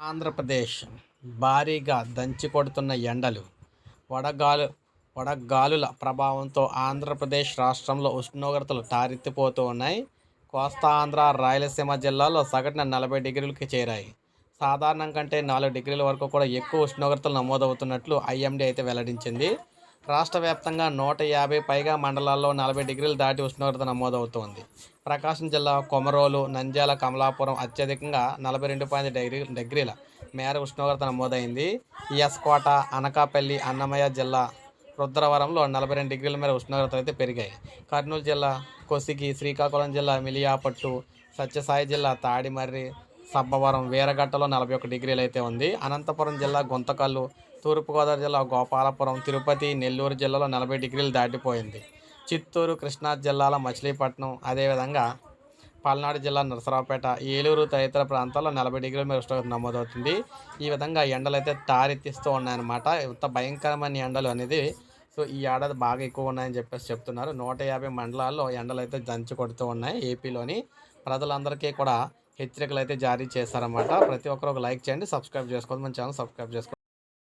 ఆంధ్రప్రదేశ్ భారీగా దంచి కొడుతున్న ఎండలు వడగాలు వడగాలుల ప్రభావంతో ఆంధ్రప్రదేశ్ రాష్ట్రంలో ఉష్ణోగ్రతలు తారెత్తిపోతూ ఉన్నాయి. కోస్తా ఆంధ్ర రాయలసీమ జిల్లాలో సగటున నలభై డిగ్రీలకి చేరాయి. సాధారణం కంటే నాలుగు డిగ్రీల వరకు కూడా ఎక్కువ ఉష్ణోగ్రతలు నమోదవుతున్నట్లు ఐఎండీ అయితే వెల్లడించింది. రాష్ట్ర వ్యాప్తంగా నూట యాభై పైగా మండలాల్లో నలభై డిగ్రీలు దాటి ఉష్ణోగ్రత నమోదవుతోంది. ప్రకాశం జిల్లా కొమరోలు నంద్యాల కమలాపురం అత్యధికంగా నలభై రెండు పాయింట్ డిగ్రీ డిగ్రీల మేర ఉష్ణోగ్రత నమోదైంది. ఎస్కోట అనకాపల్లి అన్నమయ్య జిల్లా రుద్రవరంలో నలభై రెండు డిగ్రీల మేర ఉష్ణోగ్రతలు అయితే పెరిగాయి. కర్నూలు జిల్లా కొసిగి శ్రీకాకుళం జిల్లా మిలియాపట్టు సత్యసాయి జిల్లా తాడిమర్రి సబ్బవరం వీరగట్టలో నలభై ఒక డిగ్రీలు అయితే ఉంది. అనంతపురం జిల్లా గుంతకల్లు తూర్పుగోదావరి జిల్లా గోపాలపురం తిరుపతి నెల్లూరు జిల్లాలో నలభై డిగ్రీలు దాటిపోయింది. చిత్తూరు కృష్ణా జిల్లాల మచిలీపట్నం అదేవిధంగా పల్నాడు జిల్లా నరసరావుపేట ఏలూరు తదితర ప్రాంతాల్లో నలభై డిగ్రీల మీద ఉష్ణోగ్రత నమోదవుతుంది. ఈ విధంగా ఎండలు అయితే తారెత్తిస్తూ ఉన్నాయన్నమాట. ఇంత భయంకరమైన ఎండలు అనేది సో ఈ ఏడాది బాగా ఎక్కువ ఉన్నాయని చెప్పేసి చెప్తున్నారు. నూట యాభై మండలాల్లో ఎండలు అయితే దంచి కొడుతూ ఉన్నాయి ఏపీలోని. ప్రజలందరికీ కూడా హెచ్చరికలు అయితే జారీ చేశారన్నమాట ప్రతి ఒక్కరు ఒక లైక్ చేయండి సబ్స్క్రైబ్ చేసుకోండి మన ఛానల్ సబ్స్క్రైబ్ చేసుకోండి